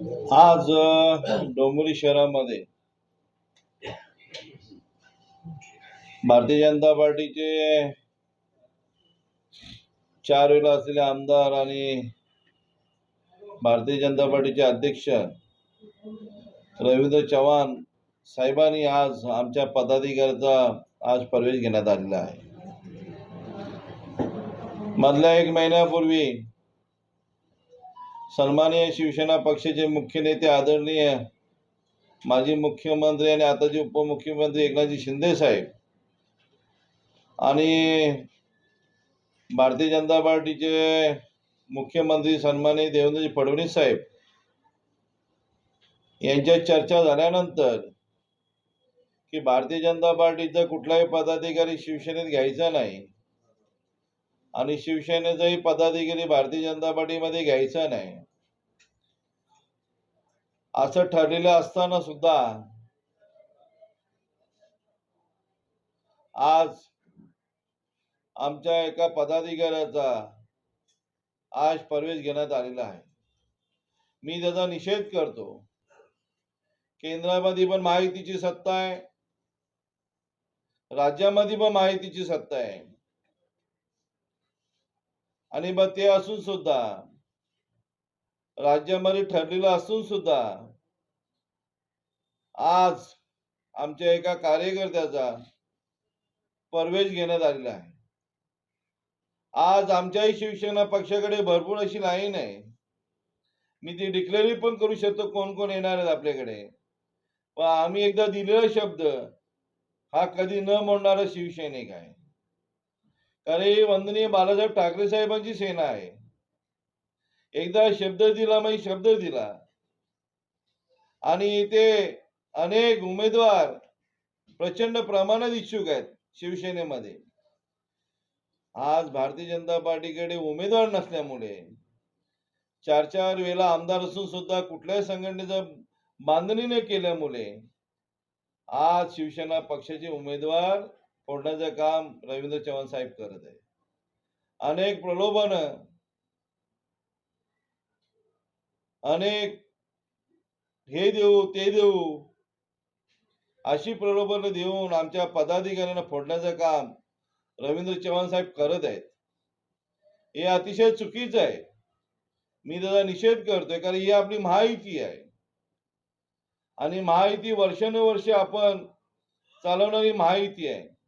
आज डोंगरी शहरामध्ये भारतीय जनता पार्टीचे चार वेळा असलेले आमदार आणि भारतीय जनता पार्टीचे अध्यक्ष रवींद्र चव्हाण साहेबांनी आज आमच्या पदाधिकाऱ्याचा आज प्रवेश घेण्यात आलेला आहे. मधल्या एक महिन्यापूर्वी सन्माननीय शिवसेना पक्षाचे मुख्य नेते आदरणीय माजी मुख्यमंत्री आणि आताचे उपमुख्यमंत्री एकनाथजी शिंदे साहेब आणि भारतीय जनता पार्टीचे मुख्यमंत्री सन्माननीय देवेंद्रजी फडणवीस साहेब यांच्यात चर्चा झाल्यानंतर की भारतीय जनता पार्टीचा कुठलाही पदाधिकारी शिवसेनेत घ्यायचा नाही आणि शिवसेनेचाही पदाधिकारी भारतीय जनता पार्टीमध्ये घ्यायचा नाही. असं ठरलेलं असताना सुद्धा आज आमच्या एका पदाधिकाऱ्याचा आज प्रवेश घेण्यात आलेला आहे. मी त्याचा निषेध करतो. केंद्रामध्ये पण माहितीची सत्ता आहे. राज्यामध्ये पण माहितीची सत्ता आहे. आणि मग ते असून सुद्धा राज्यामध्ये ठरलेलं असून सुद्धा आज आमच्या एका कार्यकर्त्याचा परवेश घेण्यात आलेला आहे. आज आमच्याही शिवसेना पक्षाकडे भरपूर अशी लाईन आहे. मी ती डिक्लेअरी पण करू शकतो कोण कोण येणार आहेत आपल्याकडे. पण आम्ही एकदा दिलेला शब्द हा कधी न मोडणारा शिवसैनिक आहे. कारण ही वंदनीय बाळासाहेब ठाकरे साहेबांची सेना आहे. एकदा शब्द दिला म्हणजे शब्द दिला. आणि इथे अनेक उमेदवार प्रचंड प्रमाणात इच्छुक आहेत शिवसेनेमध्ये. आज भारतीय जनता पार्टीकडे उमेदवार नसल्यामुळे चार चार वेळा आमदार असून सुद्धा कुठल्याही संघटनेचा बांधणी न केल्यामुळे आज शिवसेना पक्षाचे उमेदवार फोडण्याचं काम रवींद्र चव्हाण साहेब करत आहे. अनेक प्रलोभन अनेक हे देऊ ते देऊ अशी प्रलोभन देऊन आमच्या पदाधिकाऱ्यांना फोडण्याचं काम रवींद्र चव्हाण साहेब करत आहेत. हे अतिशय चुकीचं आहे. मी त्याचा निषेध करतोय कारण ही आपली महायुती आहे. आणि महायुती वर्षानुवर्ष आपण चालवणारी महायुती आहे.